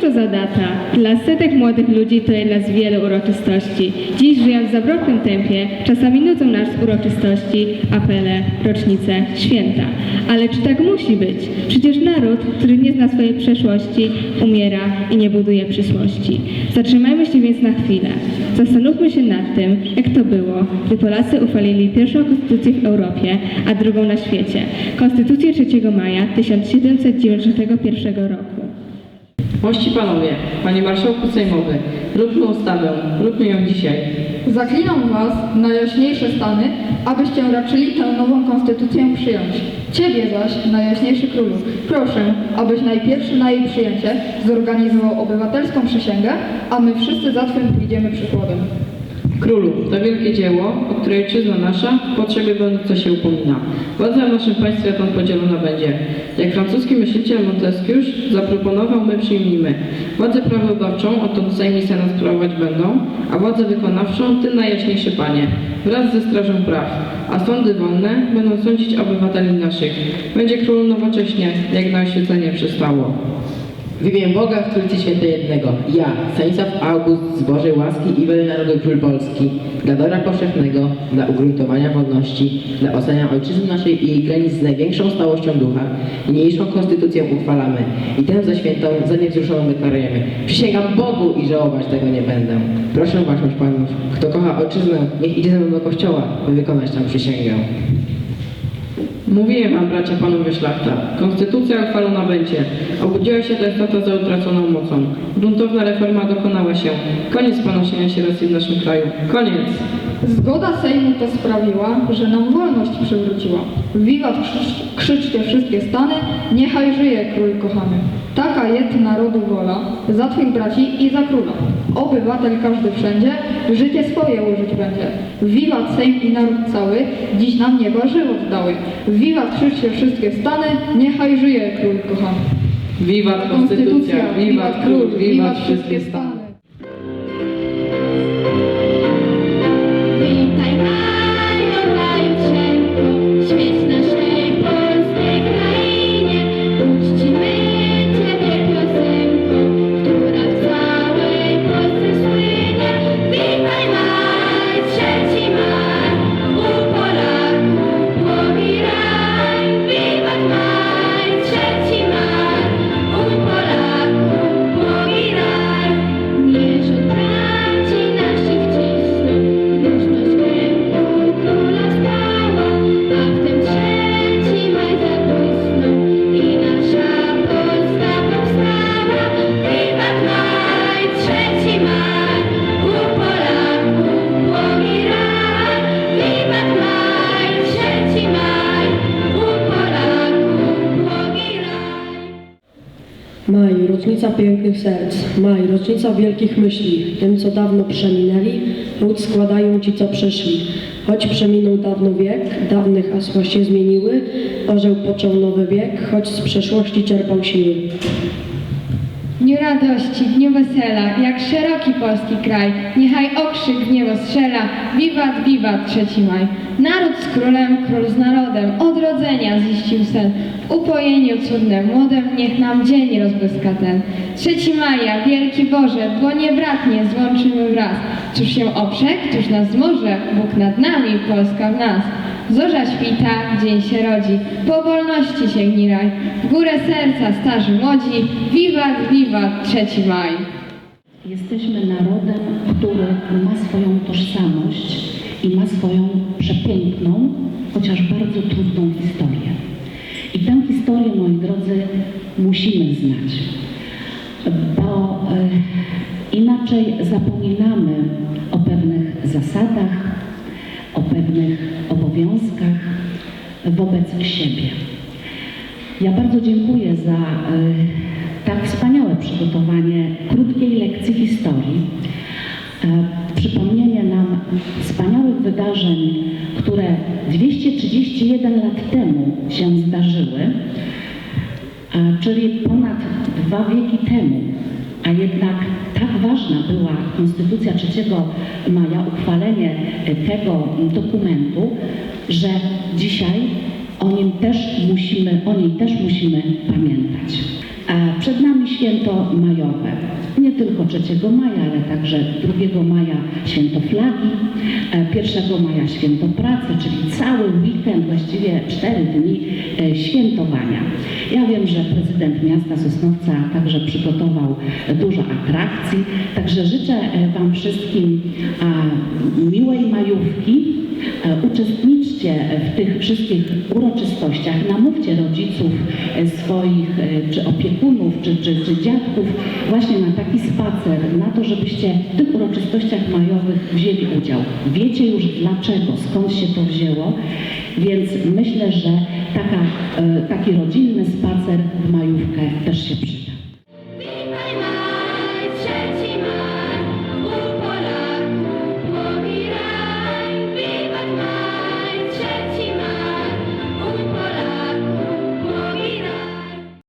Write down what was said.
to za data? Dla setek młodych ludzi to jedna z wielu uroczystości. Dziś żyjąc w zawrotnym tempie, czasami nudzą nas uroczystości, apele, rocznice, święta. Ale czy tak musi być? Przecież naród, który nie zna swojej przeszłości, umiera i nie buduje przyszłości. Zatrzymajmy się więc na chwilę. Zastanówmy się nad tym, jak to było, gdy Polacy uchwalili pierwszą konstytucję w Europie, a drugą na świecie. Konstytucję 3 maja 1791 roku. Mości panowie, panie marszałku sejmowy, róbmy ustawę, róbmy ją dzisiaj. Zaklinam was, najjaśniejsze stany, abyście raczyli tę nową konstytucję przyjąć. Ciebie zaś, najjaśniejszy królu, proszę, abyś najpierwszy na jej przyjęcie zorganizował obywatelską przysięgę, a my wszyscy za twym pójdziemy przykładem. Królu, to wielkie dzieło, o które ojczyzna nasza w potrzebie będąco się upomina. Władza w naszym państwie tą podzielona będzie. Jak francuski myśliciel Montesquieu zaproponował, my przyjmijmy. Władzę prawodawczą odtąd Sejm i Senat sprawować będą, a władzę wykonawczą Ty najjaśniejszy Panie, wraz ze Strażą Praw, a sądy wolne będą sądzić obywateli naszych. Będzie królu nowocześnie, jak na oświecenie przystało. W imię Boga w Trójcy Świętej jednego, ja, Stanisław August z Bożej łaski i narodu król Polski, dla dobra powszechnego, dla ugruntowania wolności, dla ocenia ojczyzny naszej i jej granic z największą stałością ducha, niniejszą konstytucję uchwalamy i tę za świętą, za niewzruszoną. Przysięgam Bogu i żałować tego nie będę. Proszę waszych panów, kto kocha ojczyznę, niech idzie ze mną do kościoła, by wykonać tę przysięgę. Mówiłem wam, bracia panowie szlachta, konstytucja uchwalona będzie. Obudziła się testata za utraconą mocą. Gruntowna reforma dokonała się. Koniec panoszenia się Rosji w naszym kraju. Koniec! Zgoda Sejmu to sprawiła, że nam wolność przywróciła. Wiwat krzycz, krzyczcie wszystkie stany, niechaj żyje król kochany. Taka jest narodu wola, za twych braci i za króla. Obywatel każdy wszędzie, życie swoje użyć będzie. Wiwat Sejm i naród cały, dziś nam nieba żywot dały. Wiwat krzyczcie wszystkie stany, niechaj żyje król kochany. Wiwat konstytucja, wiwat król, wiwat wszystkie stany. Rocznica pięknych serc, maj, rocznica wielkich myśli, tym co dawno przeminęli, lud składają ci co przeszli. Choć przeminął dawno wiek, dawnych hasła się zmieniły, orzeł począł nowy wiek, choć z przeszłości czerpał siły. Dniu radości, dniu wesela, jak szeroki polski kraj, niechaj okrzyk w niebo strzela, wiwat, wiwat, trzeci maj. Naród z królem, król z narodem, odrodzenia ziścił sen, w upojeniu cudnym, młodym, niech nam dzień rozbłyska ten. Trzeci maja, wielki Boże, dłonie bratnie złączymy wraz, cóż się oprzek, któż nas zmoże, Bóg nad nami, Polska w nas. Zorza świta, dzień się rodzi, po wolności sięgnij raj, w górę serca starzy młodzi, wiwat, wiwat, trzeci maj. Jesteśmy narodem, który ma swoją tożsamość i ma swoją przepiękną, chociaż bardzo trudną historię. I tę historię, moi drodzy, musimy znać, bo e, inaczej zapominamy o pewnych zasadach, o pewnych obowiązkach wobec siebie. Ja bardzo dziękuję za e, tak wspaniałe przygotowanie krótkiej lekcji historii. E, Przypomnienie nam wspaniałych wydarzeń, które 231 lat temu się zdarzyły, czyli ponad dwa wieki temu, a jednak tak ważna była Konstytucja 3 maja, uchwalenie tego dokumentu, że też musimy, o niej też musimy pamiętać. A przed nami święto majowe. Tylko 3 maja, ale także 2 maja święto flagi, e, 1 maja święto pracy, czyli cały weekend, właściwie 4 dni e, świętowania. Ja wiem, że prezydent miasta Sosnowca także przygotował e, dużo atrakcji, także życzę e, Wam wszystkim miłej majówki. E, Uczestniczcie w tych wszystkich uroczystościach, namówcie rodziców e, swoich, e, czy opiekunów, czy, czy, czy dziadków właśnie na taki spacer, na to, żebyście w tych uroczystościach majowych wzięli udział. Wiecie już dlaczego, skąd się to wzięło, więc myślę, że taka, e, taki rodzinny spacer